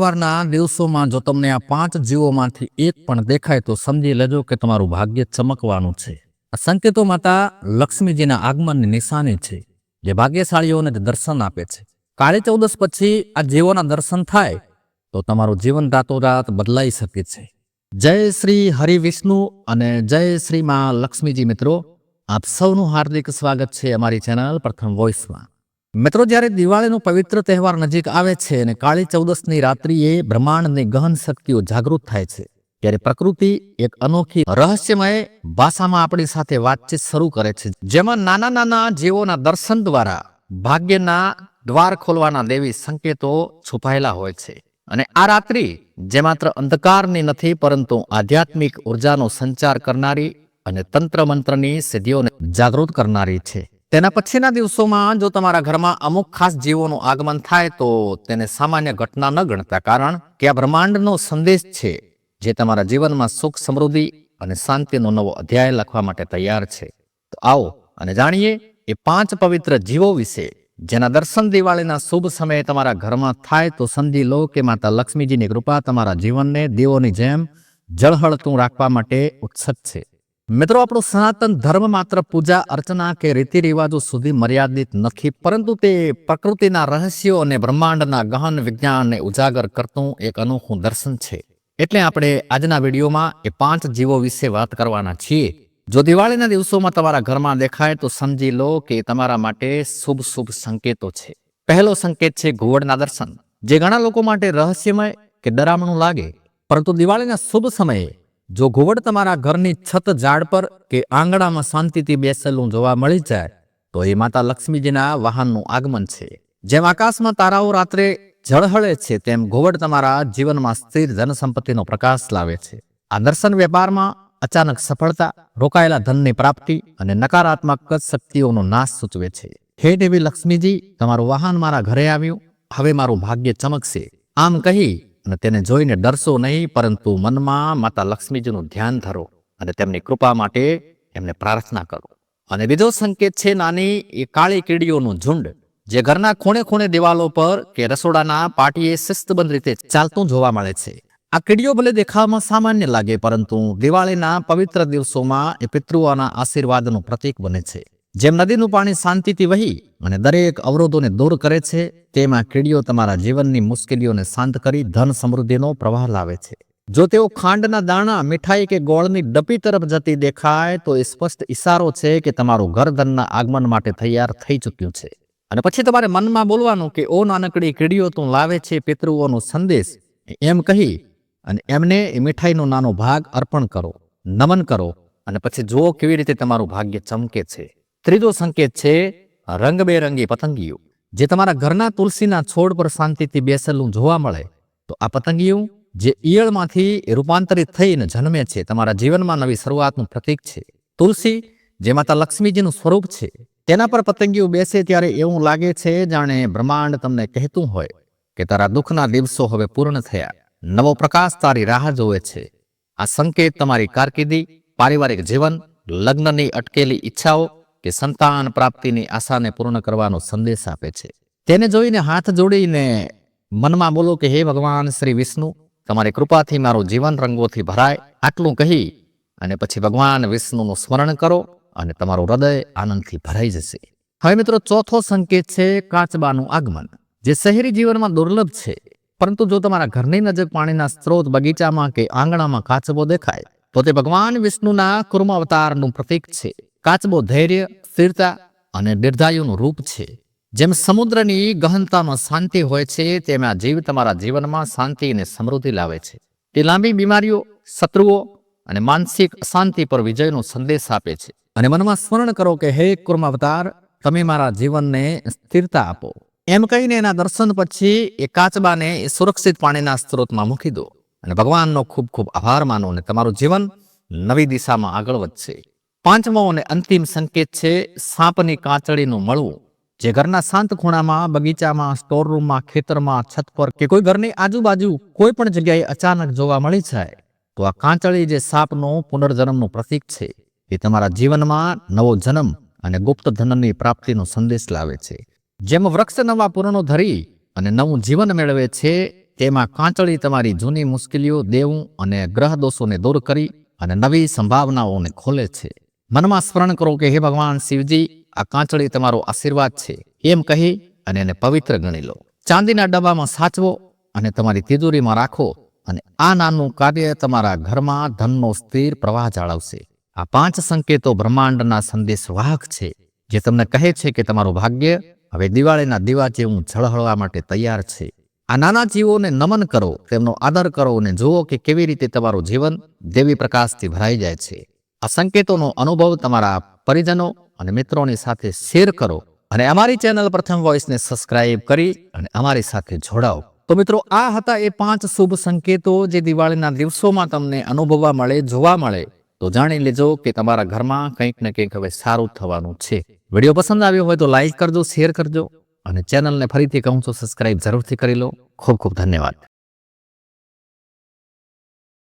તહેવારના દિવસોમાં જો તમને આ પાંચ જીવોમાંથી એક પણ દેખાય તો સમજી લેજો કે તમારું ભાગ્ય ચમકવાનું છે. આ સંકેતો માતા લક્ષ્મીજીના આગમનની નિશાની છે, જે ભાગ્યશાળીઓને દર્શન આપે છે. કાળી ચૌદસ પછી આ જીવોના દર્શન થાય તો તમારું જીવન રાતોરાત બદલાઈ શકે છે. જય શ્રી હરિ વિષ્ણુ અને જય શ્રી મા લક્ષ્મીજી મિત્રો, આપ સૌનું હાર્દિક સ્વાગત છે અમારી ચેનલ પ્રથમ વોઇસમાં. મિત્રો, જ્યારે દિવાળીનો પવિત્ર તહેવાર નજીક આવે છે અને કાળી ચૌદસની રાત્રિએ બ્રહ્માંડની ગહન શક્તિઓ જાગૃત થાય છે, ત્યારે પ્રકૃતિ એક અનોખી રહસ્યમય ભાષામાં આપણી સાથે વાતચીત શરૂ કરે છે. જેમાં નાના નાના જીવોના દર્શન દ્વારા ભાગ્યના દ્વાર ખોલવાના દેવી સંકેતો છુપાયેલા હોય છે. અને આ રાત્રિ જે માત્ર અંધકારની નથી, પરંતુ આધ્યાત્મિક ઉર્જાનો સંચાર કરનારી અને તંત્ર મંત્રની સિદ્ધિઓને જાગૃત કરનારી છે. તેના પછીના દિવસોમાં જો તમારા ઘરમાં અમુક ખાસ જીવોનું આગમન થાય તો તેને સામાન્ય ઘટના ન ગણતા કારણ કે આ બ્રહ્માંડનો સંદેશ છે જે તમારા જીવનમાં સુખ, સમૃદ્ધિ અને શાંતિનો નવો અધ્યાય લખવા માટે તૈયાર છે. તો આવો અને જાણીએ એ પાંચ પવિત્ર જીવો વિશે, જેના દર્શન દિવાળીના શુભ સમયે તમારા ઘરમાં થાય તો સમજી લો કે માતા લક્ષ્મીજીની કૃપા તમારા જીવનને, દેવોની જેમ જળહળતું રાખવા માટે ઉત્સુક છે. મિત્રો, આપણો સનાતન ધર્મ માત્ર પૂજા, અર્ચના કે રીતિ રિવાજો સુધી મર્યાદિત નથી, પરંતુ તે પ્રકૃતિના રહસ્યો અને બ્રહ્માંડના ગહન વિજ્ઞાનને ઉજાગર કરતું એક અનોખું દર્શન છે. એટલે આપણે આજના વિડીયોમાં એ પાંચ જીવો વિશે વાત કરવાના છીએ. જો દિવાળીના દિવસોમાં તમારા ઘરમાં દેખાય તો સમજી લો કે તમારા માટે શુભ શુભ સંકેતો છે. પહેલો સંકેત છે ઘુવડના દર્શન. જે ઘણા લોકો માટે રહસ્યમય કે ડરામણું લાગે. પરંતુ દિવાળીના શુભ સમયે જો ઘુવડ તમારા ઘરની છત ઝાડ પર કે આંગણામાં શાંતિથી બેસેલું જોવા મળી જાય, તો એ માતા લક્ષ્મીજીના વાહનનું આગમન છે. જેમ આકાશમાં તારાઓ રાત્રે ઝળહળે છે, તેમ ઘુવડ તમારા જીવનમાં સ્થિર ધન સંપત્તિનો પ્રકાશ લાવે છે. આ દર્શન વેપારમાં અચાનક સફળતા, રોકાયેલા ધનની પ્રાપ્તિ અને નકારાત્મક શક્તિઓનો નાશ સૂચવે છે. હે દેવી લક્ષ્મીજી, તમારું વાહન મારા ઘરે આવ્યું. હવે મારું ભાગ્ય ચમકશે. આમ કહી અને તેને જોઈને ડરશો નહીં, પરંતુ મનમાં માતા લક્ષ્મીજીનું ધ્યાન ધરો અને તેમની કૃપા માટે એમને પ્રાર્થના કરો. અને બીજો સંકેત છે નાની, એ કાળી કીડીઓનું ઝુંડ, જે ઘરના ખૂણે ખૂણે દિવાલો પર કે રસોડાના પાટીએ શિસ્તબંધ રીતે ચાલતું જોવા મળે છે. આ કીડીઓ ભલે દેખાવામાં સામાન્ય લાગે, પરંતુ દિવાળીના પવિત્ર દિવસોમાં એ પિતૃઓના આશીર્વાદનું પ્રતીક બને છે. જેમ નદીનું પાણી શાંતિથી વહી અને દરેક અવરોધોને દૂર કરે છે, તેમાં કીડીઓ તમારા જીવનની મુશ્કેલીઓને શાંત કરી ધન સમૃદ્ધિનો પ્રવાહ લાવે છે. જો તેઓ ખાંડના દાણા, મીઠાઈ કે ગોળની ડપી તરફ જતી દેખાય, તો એ સ્પષ્ટ ઈશારો છે કે તમારું ઘર ધનના આગમન માટે તૈયાર થઈ ચૂક્યું છે. અને પછી તમારે મનમાં બોલવાનું કે, ઓ નાનકડી કીડીઓ, તું લાવે છે પિતૃઓનો સંદેશ. એમ કહી અને એમને એ મીઠાઈનો નાનો ભાગ અર્પણ કરો, નમન કરો અને પછી જુઓ કેવી રીતે તમારું ભાગ્ય ચમકે છે. ત્રીજો સંકેત છે રંગબેરંગી પતંગીઓ જે તમારા ઘરના તુલસીના છોડ પર શાંતિથી બેસેલું જોવા મળે, તો આ પતંગિયું જે ઈયળમાંથી રૂપાંતરિત થઈને જન્મે છે, તમારા જીવનમાં નવી શરૂઆતનું પ્રતીક છે. તુલસી, જે માતા લક્ષ્મીજીનું સ્વરૂપ છે, તેના પર પતંગીઓ બેસે ત્યારે એવું લાગે છે જાણે બ્રહ્માંડ તમને કહેતું હોય કે તારા દુઃખના દિવસો હવે પૂર્ણ થયા. નવો પ્રકાશ તારી રાહ જોવે છે. આ સંકેત તમારી કારકિર્દી, પારિવારિક જીવન, લગ્નની અટકેલી ઈચ્છાઓ કે સંતાન પ્રાપ્તિની આશાને પૂર્ણ કરવાનો સંદેશ આપે છે. તેને જોઈને હાથ જોડીને મનમાં બોલો કે, હે ભગવાન, શ્રી વિષ્ણુ, તમારી કૃપાથી મારું જીવન રંગોથી ભરાય. આટલું કહી અને પછી ભગવાન વિષ્ણુનું સ્મરણ કરો અને તમારું હૃદય આનંદથી ભરાઈ જશે. હવે મિત્રો, ચોથો સંકેત છે કાચબાનું આગમન, જે શહેરી જીવનમાં દુર્લભ છે. પરંતુ જો તમારા ઘરની નજીક પાણીના સ્ત્રોત બગીચામાં કે આંગણામાં કાચબો દેખાય, તો તે ભગવાન વિષ્ણુના કુર્મ અવતારનું પ્રતીક છે. કાચબો ધૈર્ય, સ્થિરતા અને દીર્ઘાયુનું રૂપ છે. જેમ સમુદ્રની ગહનતામાં શાંતિ હોય છે, તેમ આ જીવ તમારા જીવનમાં શાંતિ અને સમૃદ્ધિ લાવે છે. તે લાંબી બીમારીઓ, શત્રુઓ અને માનસિક અશાંતિ પર વિજયનો સંદેશ આપે છે. અને મનમાં સ્મરણ કરો કે હે કુર્માવતાર, તમે મારા જીવનને સ્થિરતા આપો. એમ કહીને એના દર્શન પછી એ કાચબાને એ સુરક્ષિત પાણીના સ્ત્રોતમાં મૂકી દો. અને ભગવાનનો ખૂબ ખૂબ આભાર માનો અને તમારું જીવન નવી દિશામાં આગળ વધશે. પાંચમો અને અંતિમ સંકેત છે સાપની કાચળીનું મળવું. જે ઘરના શાંત ખૂણામાં, બગીચામાં, સ્ટોરરૂમમાં, ખેતરમાં, છત પર કે કોઈ ઘરની આજુબાજુ કોઈ પણ જગ્યાએ અચાનક જોવા મળી જાય, તો આ કાંચળી જે સાપનો પુનર્જન્મનું પ્રતીક છે, એ તમારા જીવનમાં નવો જન્મ અને ગુપ્ત ધનની પ્રાપ્તિનો સંદેશ લાવે છે. જેમ વૃક્ષ નવા પૂર્ણો ધરી અને નવું જીવન મેળવે છે, તેમાં કાંચળી તમારી જૂની મુશ્કેલીઓ દેવું અને ગ્રહ દોષોને દૂર કરી અને નવી સંભાવનાઓને ખોલે છે. મનમાં સ્મરણ કરો કે હે ભગવાન શિવજી, આ કાંચળી તમારો આશીર્વાદ છે. એમ કહી અને એને પવિત્ર ગણી લો. ચાંદીના ડબ્બામાં સાચવો અને તમારી તિજોરીમાં રાખો અને આ નાનું કાર્ય તમારા ઘરમાં ધનનો સ્થિર પ્રવાહ જાળવશે. આ પાંચ સંકેતો બ્રહ્માંડના સંદેશવાહક છે, જે તમને કહે છે કે તમારું ભાગ્ય હવે દિવાળીના દીવા જેવું ઝળહળવા માટે તૈયાર છે. આ નાના જીવોને નમન કરો, તેમનો આદર કરો અને જુઓ કે કેવી રીતે તમારું જીવન દેવી પ્રકાશથી ભરાઈ જાય છે. આ સંકેતોનો અનુભવ તમારા પરિજનો અને મિત્રોની સાથે શેર કરો અને અમારી ચેનલ પ્રથમ વોઇસને સબસ્ક્રાઇબ કરી અને અમારી સાથે જોડાઓ. તો મિત્રો, આ હતા એ પાંચ શુભ સંકેતો જે દિવાળીના દિવસોમાં તમને અનુભવવા મળે, જોવા મળે. તો જાણી લેજો કે તમારા ઘરમાં કંઈક ને કંઈક હવે સારું થવાનું છે. વીડિયો પસંદ આવ્યો હોય તો લાઈક કરજો, શેર કરજો અને ચેનલને ફરીથી કહું છું, સબસ્ક્રાઇબ જરૂરથી કરી લો. ખૂબ ખૂબ ધન્યવાદ.